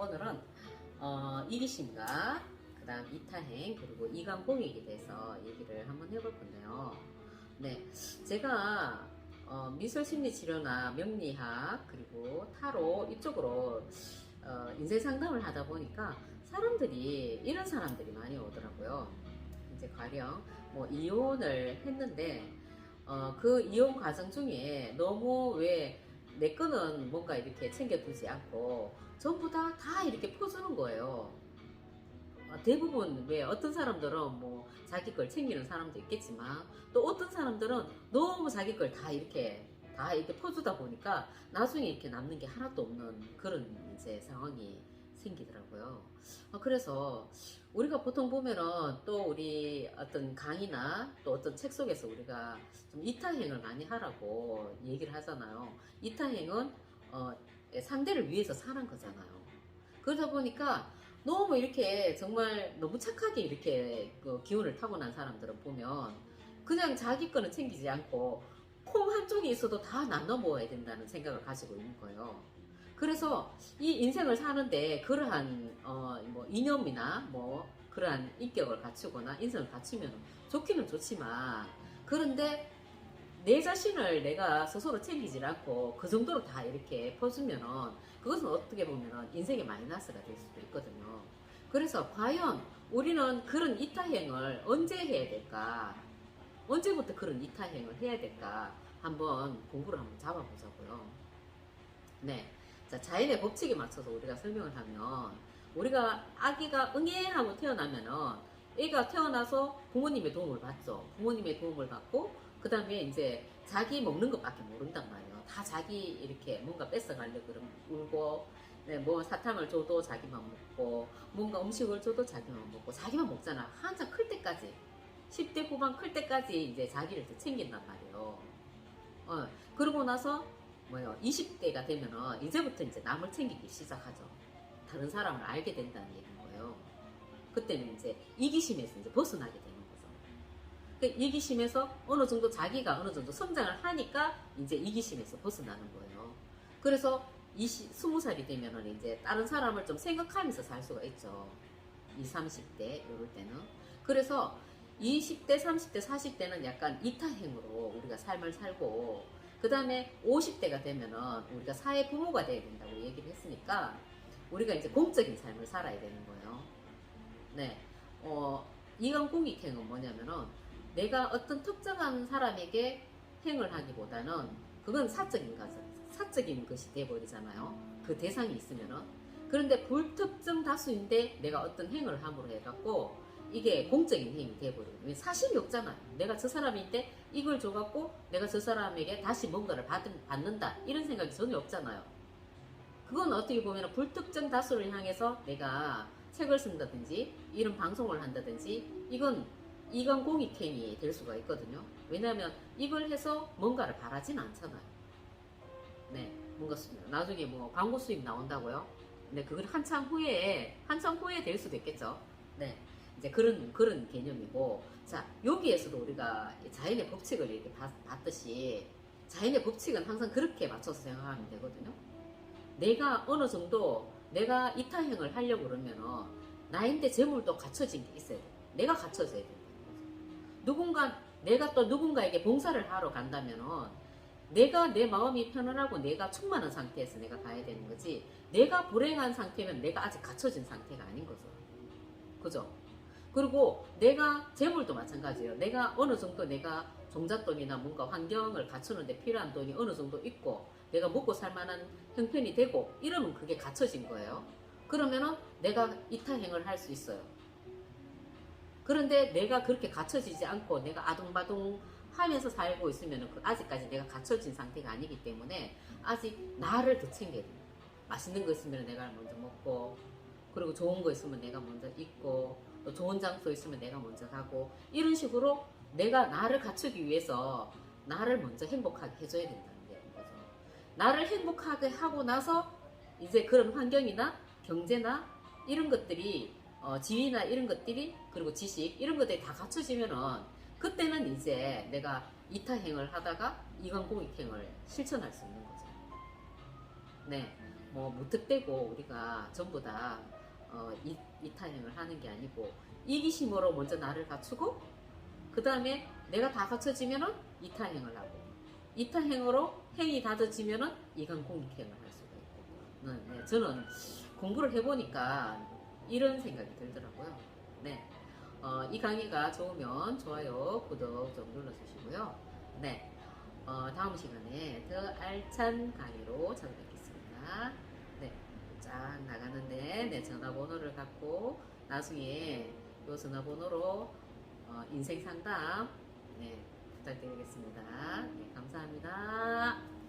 오늘은 어, 이기심과 그 다음 이타행 그리고 이강공익에 대해서 얘기를 한번 해볼 건데요. 네, 제가 어, 미술 심리 치료나 명리학 그리고 타로 이쪽으로 어, 인생 상담을 하다 보니까 사람들이 이런 사람들이 많이 오더라고요. 이제 가령 뭐 이혼을 했는데 어, 그 이혼 과정 중에 너무 왜 내 거는 뭔가 이렇게 챙겨두지 않고 전부 다 다 이렇게 퍼주는 거예요. 어, 대부분 왜 어떤 사람들은 뭐 자기 걸 챙기는 사람도 있겠지만 또 어떤 사람들은 너무 자기 걸 다 이렇게 다 이렇게 퍼주다 보니까 나중에 이렇게 남는 게 하나도 없는 그런 이제 상황이 생기더라고요. 어, 그래서 우리가 보통 보면은 또 우리 어떤 강의나 또 어떤 책 속에서 우리가 좀 이타행을 많이 하라고 얘기를 하잖아요. 이타행은 어, 상대를 위해서 사는 거잖아요. 그러다 보니까 너무 이렇게 정말 너무 착하게 이렇게 그 기운을 타고난 사람들을 보면 그냥 자기 거는 챙기지 않고 콩 한쪽에 있어도 다 나눠 먹어야 된다는 생각을 가지고 있는 거예요. 그래서 이 인생을 사는데 그러한 어, 뭐 이념이나 뭐 그러한 인격을 갖추거나 인성을 갖추면 좋기는 좋지만 그런데 내 자신을 내가 스스로 챙기지 않고 그 정도로 다 이렇게 퍼주면은 그것은 어떻게 보면은 인생의 마이너스가 될 수도 있거든요. 그래서 과연 우리는 그런 이타행을 언제 해야 될까? 언제부터 그런 이타행을 해야 될까? 한번 공부를 한번 잡아보자고요. 네. 자, 자연의 법칙에 맞춰서 우리가 설명을 하면 우리가 아기가 응애하고 태어나면은 애가 태어나서 부모님의 도움을 받죠. 부모님의 도움을 받고 그 다음에 이제 자기 먹는 것밖에 모른단 말이에요. 다 자기 이렇게 뭔가 뺏어가려고 그러면 울고 네, 뭐 사탕을 줘도 자기만 먹고 뭔가 음식을 줘도 자기만 먹고 자기만 먹잖아. 한참 클 때까지 10대 후반 클 때까지 이제 자기를 더 챙긴단 말이에요. 어, 그러고 나서 뭐요 20대가 되면은 이제부터 이제 남을 챙기기 시작하죠. 다른 사람을 알게 된다는 얘기인 거예요. 그때는 이제 이기심에서 이제 벗어나게 되는 거죠. 그 이기심에서 어느 정도 자기가 어느 정도 성장을 하니까 이제 이기심에서 벗어나는 거예요. 그래서 20, 20살이 되면은 이제 다른 사람을 좀 생각하면서 살 수가 있죠. 20, 30대 이럴 때는. 그래서 20대, 30대, 40대는 약간 이타행으로 우리가 삶을 살고 그 다음에 50대가 되면은 우리가 사회 부모가 돼야 된다고 얘기를 했으니까 우리가 이제 공적인 삶을 살아야 되는 거예요. 네. 어, 이강공익행은 뭐냐면은 내가 어떤 특정한 사람에게 행을 하기보다는 그건 사적인 것, 사적인 것이 돼버리잖아요. 그 대상이 있으면은. 그런데 불특정 다수인데 내가 어떤 행을 함으로 해갖고 이게 공적인 행위 돼버리거든요. 왜 사실이 없잖아요. 내가 저 사람인데 이걸 줘갖고 내가 저 사람에게 다시 뭔가를 받은, 받는다. 이런 생각이 전혀 없잖아요. 그건 어떻게 보면 불특정 다수를 향해서 내가 책을 쓴다든지 이런 방송을 한다든지 이건 이건 공익행위 될 수가 있거든요. 왜냐하면 이걸 해서 뭔가를 바라진 않잖아요. 네, 뭔가 수- 나중에 뭐 광고 수익 나온다고요. 네, 그건 한참 후에 한참 후에 될 수도 있겠죠. 네, 이제 그런 그런 개념이고 자 여기에서도 우리가 자연의 법칙을 이렇게 봤, 봤듯이 자연의 법칙은 항상 그렇게 맞춰서 생각하면 되거든요. 내가 어느 정도 내가 이타행을 하려고 그러면은 나인데 재물도 갖춰진 게 있어야 돼. 내가 갖춰져야 돼. 누군가 내가 또 누군가에게 봉사를 하러 간다면은 내가 내 마음이 편안하고 내가 충만한 상태에서 내가 가야 되는 거지. 내가 불행한 상태면 내가 아직 갖춰진 상태가 아닌 거죠. 그죠? 그리고 내가 재물도 마찬가지예요. 내가 어느 정도 내가 종잣돈이나 뭔가 환경을 갖추는데 필요한 돈이 어느 정도 있고 내가 먹고 살 만한 형편이 되고 이러면 그게 갖춰진 거예요. 그러면은 내가 이타행을 할 수 있어요. 그런데 내가 그렇게 갖춰지지 않고 내가 아둥바둥 하면서 살고 있으면 그 아직까지 내가 갖춰진 상태가 아니기 때문에 아직 나를 더 챙겨야 돼요. 맛있는 거 있으면 내가 먼저 먹고 그리고 좋은 거 있으면 내가 먼저 입고 또 좋은 장소 있으면 내가 먼저 가고 이런 식으로 내가 나를 갖추기 위해서 나를 먼저 행복하게 해줘야 된다는 게 거죠. 나를 행복하게 하고 나서 이제 그런 환경이나 경제나 이런 것들이 어, 지위나 이런 것들이 그리고 지식 이런 것들이 다 갖춰지면은 그때는 이제 내가 이타행을 하다가 이관공익행을 실천할 수 있는 거죠. 네. 뭐 무턱대고 우리가 전부 다 어, 이, 이타행을 하는 게 아니고 이기심으로 먼저 나를 갖추고 그 다음에 내가 다 갖춰지면은 이타행을 하고 이타행으로 행이 다져지면은 이건 공익행을 할 수가 있고 네, 네, 저는 공부를 해보니까 이런 생각이 들더라고요. 네, 어, 이 강의가 좋으면 좋아요, 구독 좀 눌러주시고요. 네, 어, 다음 시간에 더 알찬 강의로 찾아뵙겠습니다. 네, 쫙 나가는데 내 전화번호를 갖고 나중에 이 전화번호로 어, 인생 상담 네, 부탁드리겠습니다. 네, 감사합니다.